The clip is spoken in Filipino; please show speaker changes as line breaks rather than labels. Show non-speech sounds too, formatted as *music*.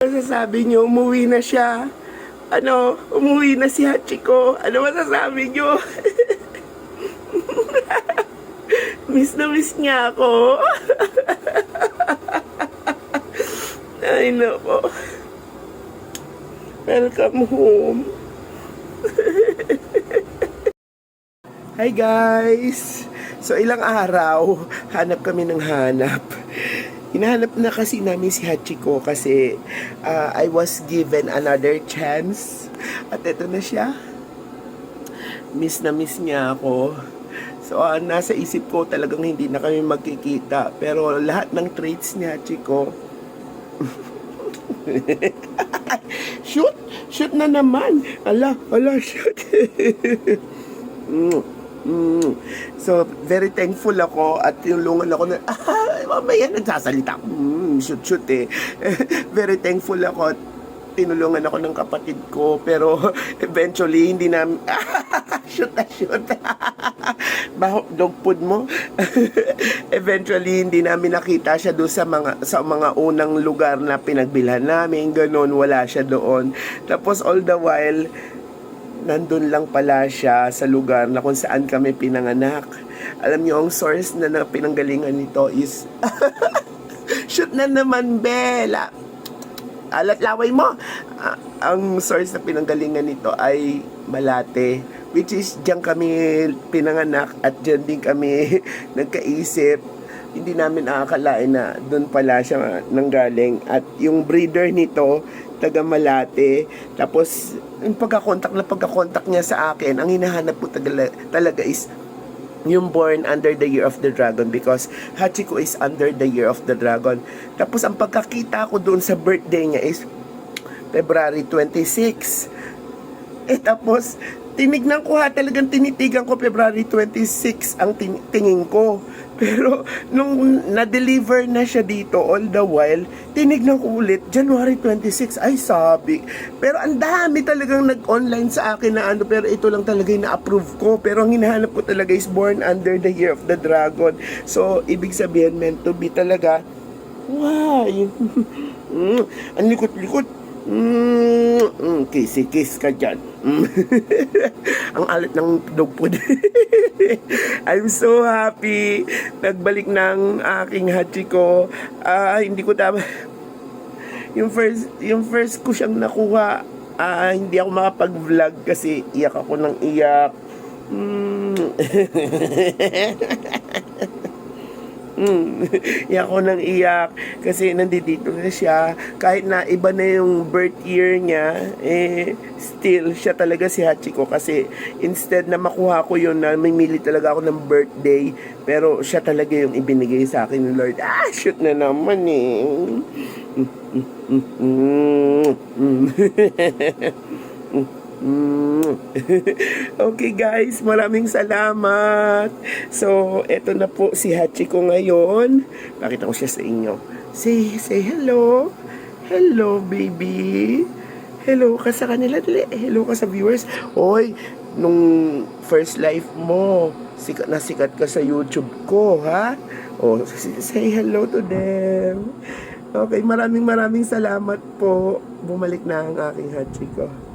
Masasabi niyo, umuwi na siya. Ano, umuwi na si Hachiko. Ano masasabi niyo? *laughs* miss na miss niya ako. *laughs* Ay, nako. Welcome home. *laughs* Hi guys! So ilang araw, hanap kami ng hanap. Hinahanap na kasi namin si Hachiko kasi ah, I was given another chance. At ito na siya. Miss na miss niya ako. So ah, nasa isip ko talagang hindi na kami magkikita. Pero lahat ng traits ni Hachiko, *laughs* shoot! Shoot na naman! Ala, ala, shoot! *laughs* Mm. Mm. So, very thankful ako at tinulungan ako na, ah, *laughs* mamaya nagsasalita. Mm, shoot, shoot eh. *laughs* very thankful ako at tinulungan ako ng kapatid ko. Pero, *laughs* eventually, hindi namin, *laughs* shoot na shoot. Dog food mo. eventually, hindi namin nakita siya doon sa mga, sa mga unang lugar na pinagbilhan namin. Ganon, wala siya doon. Tapos, all the while, nandun lang pala siya sa lugar na kung saan kami pinanganak. Alam niyo, ang source na, na pinanggalingan nito is, *laughs* shoot na naman, Bella. Alat laway mo. Ah, ang source na pinanggalingan nito ay Malate. Which is, diyan kami pinanganak at diyan din kami *laughs* nagkaisip. Hindi namin nakakalain na doon pala siya nanggaling. At yung breeder nito, taga Malate. Tapos, yung pagkakontak na pagkakontak niya sa akin, ang hinahanap ko talaga, talaga is yung born under the year of the dragon because Hachiko is under the year of the dragon. Tapos, ang pagkakita ko doon sa birthday niya is February 26. Eh tapos, tinignan ko ha, talagang tinitigan ko February 26 ang tin- tingin ko. Pero nung na-deliver na siya dito all the while, tinignan ko ulit, January 26, ay sabi. Pero ang dami talagang nag-online sa akin na ano, pero ito lang talaga yung na-approve ko. Pero ang hinahanap ko talaga is born under the year of the dragon. So, ibig sabihin, meant to be talaga, why? *laughs* mm, ang likot-likot. Mm, mm, kisi-kiss ka dyan. Mm. *laughs* ang alat ng dog food. *laughs* I'm so happy. Nagbalik ng aking hachiko. Ah, hindi ko tama. Yung first, yung first ko siyang nakuha, ah, hindi ako makapag-vlog kasi iyak ako ng iyak. Mm. *laughs* Mm. *laughs* iyak ng iyak kasi nandito na siya. Kahit na iba na yung birth year niya, eh, still, siya talaga si Hachiko kasi instead na makuha ko yun na mamili talaga ako ng birthday, pero siya talaga yung ibinigay sa akin ng Lord. Ah, shoot na naman eh. Mm. *laughs* *laughs* okay guys, maraming salamat. So, eto na po si Hachiko ngayon. Pakita ko siya sa inyo. Say, say hello. Hello, baby. Hello ka sa kanila. Hello ka sa viewers. Oy, nung first life mo, sikat na sikat ka sa YouTube ko, ha? Oh, say hello to them. Okay, maraming maraming salamat po. Bumalik na ang aking Hachiko.